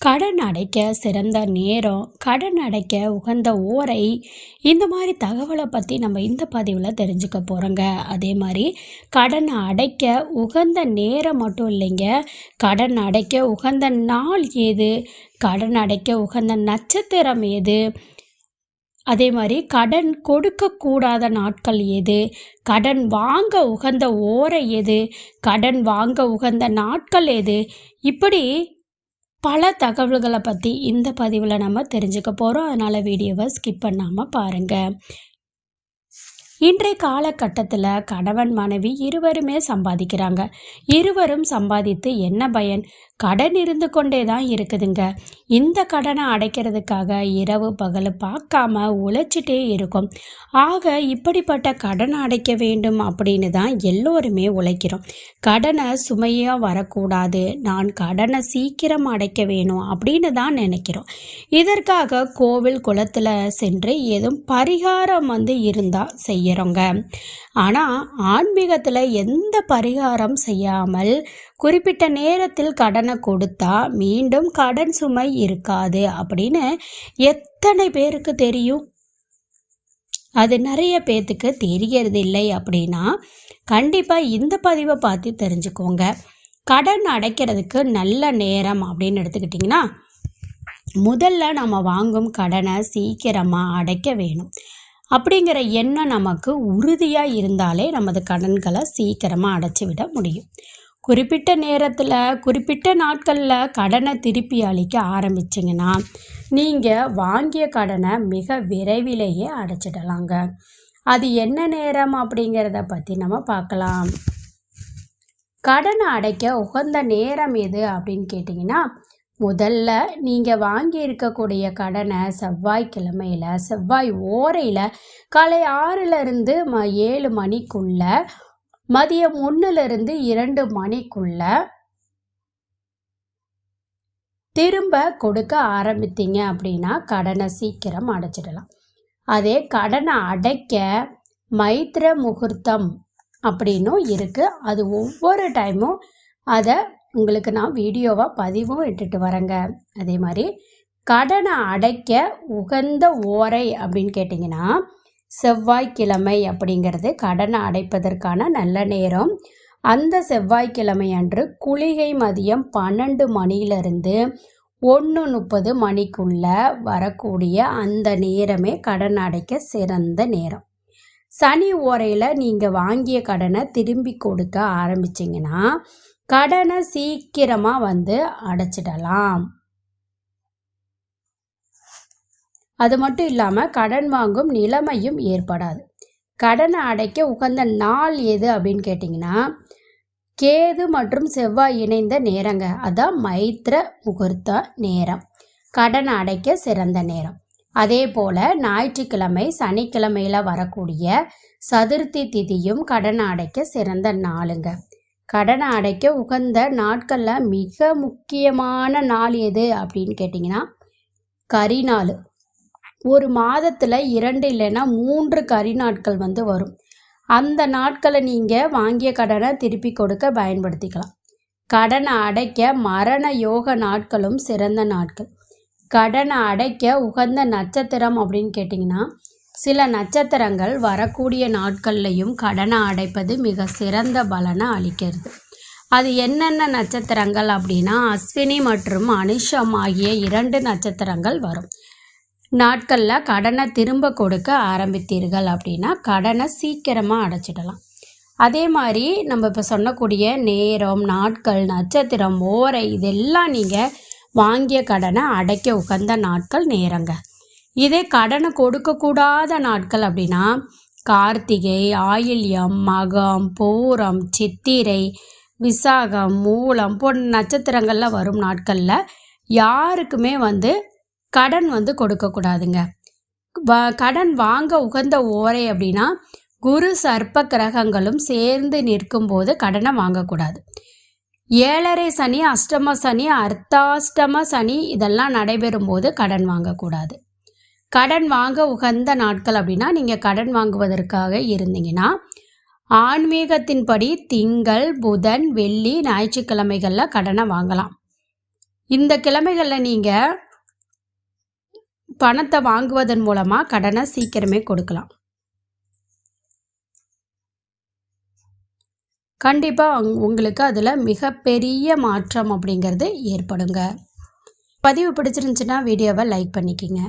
கடன் அடைக்க சிறந்த நேரம் கடன் அடைக்க உகந்த ஓரை இந்த மாதிரி தகவலை பற்றி நம்ம இந்த பதிவில் தெரிஞ்சுக்க போகிறோங்க அதே மாதிரி கடன் அடைக்க உகந்த நேரம் மட்டும் இல்லைங்க. கடன் அடைக்க உகந்த நாள் ஏது? கடன் அடைக்க உகந்த நட்சத்திரம் ஏது? அதே மாதிரி கடன் கொடுக்கக்கூடாத நாட்கள் எது கடன் வாங்க உகந்த ஓரை எது கடன் வாங்க உகந்த நாட்கள் எது இப்படி பல தகவல்களை பற்றி இந்த பதிவில் நம்ம தெரிஞ்சுக்க போகிறோம் அதனால் வீடியோவை ஸ்கிப் பண்ணாமல் பாருங்கள் இன்றைய காலகட்டத்தில் கணவன் மனைவி இருவருமே சம்பாதிக்கிறாங்க. இருவரும் சம்பாதித்து என்ன பயன்? கடன் இருந்து கொண்டே தான் இருக்குதுங்க. இந்த கடனை அடைக்கிறதுக்காக இரவு பகல் பார்க்காம உழைச்சிட்டே இருக்கும். ஆக இப்படிப்பட்ட கடனை அடைக்க வேண்டும் அப்படின்னு தான் எல்லோருமே உழைக்கிறோம். கடனை சுமையாக வரக்கூடாது. நான் கடனை சீக்கிரம் அடைக்க வேணும் அப்படின்னு தான் நினைக்கிறோம். இதற்காக கோவில் குளத்தில் சென்று ஏதும் பரிகாரம் வந்து இருந்தால் செய்கிறோங்க ஆனால் ஆன்மீகத்தில் எந்த பரிகாரம் செய்யாமல் குறிப்பிட்ட நேரத்தில் கடனை கொடுத்தா மீண்டும் கடன் சுமை இருக்காது அப்படின்னு எத்தனை பேருக்கு தெரியும்? அது நிறைய பேர்த்துக்கு தெரியறது இல்லை அப்படின்னா கண்டிப்பாக இந்த பதிவை பார்த்து தெரிஞ்சுக்கோங்க. கடன் அடைக்கிறதுக்கு நல்ல நேரம் அப்படின்னு எடுத்துக்கிட்டிங்கன்னா முதல்ல நம்ம வாங்கும் கடனை சீக்கிரமாக அடைக்க வேணும். அப்படிங்கிற எண்ணம் நமக்கு உறுதியாக இருந்தாலே நமது கடன்களை சீக்கிரமாக அடைச்சி விட முடியும். குறிப்பிட்ட நேரத்தில் குறிப்பிட்ட நாட்களில் கடனை திருப்பி அளிக்க ஆரம்பிச்சிங்கன்னா நீங்கள் வாங்கிய கடனை மிக விரைவிலேயே அடைச்சிடலாங்க. அது என்ன நேரம் அப்படிங்கிறத பற்றி நம்ம பார்க்கலாம். கடனை அடைக்க உகந்த நேரம் எது அப்படின்னு கேட்டிங்கன்னா முதல்ல நீங்கள் வாங்கி இருக்கக்கூடிய கடனை செவ்வாய்க்கிழமையில் செவ்வாய் ஓரையில் காலை ஆறிலிருந்து ம ஏழு மணிக்குள்ள மதியம் ஒன்றுலேருந்து இரண்டு மணிக்குள்ள திரும்ப கொடுக்க ஆரம்பித்தீங்க அப்படின்னா கடனை சீக்கிரம் அடைச்சிடலாம். அதே கடனை அடைக்க மைத்திர முகூர்த்தம் அப்படின்னும் இருக்குது அது ஒவ்வொரு டைமும் அதை உங்களுக்கு நான் வீடியோவாக பதிவும் இட்டுட்டு வரேங்க. அதே மாதிரி கடனை அடைக்க உகந்த ஓரை அப்படின்னு கேட்டிங்கன்னா செவ்வாய்க்கிழமை அப்படிங்கிறது கடனை அடைப்பதற்கான நல்ல நேரம். அந்த செவ்வாய்க்கிழமை அன்று குளிகை மதியம் பன்னெண்டு மணியிலிருந்து ஒன்று முப்பது மணிக்குள்ள வரக்கூடிய அந்த நேரமே கடன் அடைக்க சிறந்த நேரம். சனி ஓரையில் நீங்கள் வாங்கிய கடனை திரும்பி கொடுக்க ஆரம்பிச்சிங்கன்னா கடனை சீக்கிரமாக வந்து அடைச்சிடலாம். அது மட்டும் இல்லாமல் கடன் வாங்கும் நிலைமையும் ஏற்படாது. கடனை அடைக்க உகந்த நாள் எது அப்படின்னு கேட்டிங்கன்னா கேது மற்றும் செவ்வாய் இணைந்த நேரங்க. அதான் மைத்ர முகூர்த்த நேரம். கடன் அடைக்க சிறந்த நேரம். அதே போல் ஞாயிற்றுக்கிழமை சனிக்கிழமையில் வரக்கூடிய சதுர்த்தி திதியும் கடன் அடைக்க சிறந்த நாளுங்க. கடனை அடைக்க உகந்த நாட்களில் மிக முக்கியமான நாள் எது அப்படின்னு கேட்டிங்கன்னா கரி நாள். ஒரு மாதத்தில் இரண்டு இல்லைன்னா மூன்று கரி நாட்கள் வந்து வரும். அந்த நாட்களை நீங்கள் வாங்கிய கடனை திருப்பி கொடுக்க பயன்படுத்திக்கலாம். கடனை அடைக்க மரண யோக நாட்களும் சிறந்த நாட்கள். கடனை அடைக்க உகந்த நட்சத்திரம் அப்படின்னு கேட்டிங்கன்னா சில நட்சத்திரங்கள் வரக்கூடிய நாட்கள்லையும் கடனை அடைப்பது மிக சிறந்த பலனை அளிக்கிறது. அது என்னென்ன நட்சத்திரங்கள் அப்படின்னா அஸ்வினி மற்றும் அனுஷம் ஆகிய இரண்டு நட்சத்திரங்கள் வரும். நாட்களில் கடனை திரும்ப கொடுக்க ஆரம்பித்தீர்கள் அப்படின்னா கடனை சீக்கிரமாக அடைச்சிடலாம். அதே மாதிரி நம்ம இப்போ சொன்னக்கூடிய நேரம் நாட்கள் நட்சத்திரம் ஓரை இதெல்லாம் நீங்கள் வாங்கிய கடனை அடைக்க உகந்த நாட்கள் நேரங்க. இதே கடனை கொடுக்கக்கூடாத நாட்கள் அப்படின்னா கார்த்திகை ஆயில்யம் மகம் பூரம் சித்திரை விசாகம் மூலம் போன்ற நட்சத்திரங்களில் வரும் நாட்களில் யாருக்குமே வந்து கடன் வந்து கொடுக்கக்கூடாதுங்க. கடன் வாங்க உகந்த ஓரை அப்படின்னா குரு சர்ப்ப கிரகங்களும் சேர்ந்து நிற்கும் போது கடனை வாங்கக்கூடாது. ஏழரை சனி அஷ்டம சனி அர்த்தாஷ்டம சனி இதெல்லாம் நடைபெறும் போது கடன் வாங்கக்கூடாது. கடன் வாங்க உகந்த நாட்கள் அப்படின்னா நீங்கள் கடன் வாங்குவதற்காக இருந்தீங்கன்னா ஆன்மீகத்தின்படி திங்கள் புதன் வெள்ளி ஞாயிற்றுக்கிழமைகளில் கடனை வாங்கலாம். இந்த கிழமைகளில் நீங்கள் பணத்தை வாங்குவதன் மூலமாக கடனை சீக்கிரமே கொடுக்கலாம். கண்டிப்பாக உங்களுக்கு அதில் மிகப்பெரிய மாற்றம் அப்படிங்கிறது ஏற்படுங்க. பதிவு பிடிச்சிருந்துச்சுன்னா வீடியோவை லைக் பண்ணிக்கிங்க.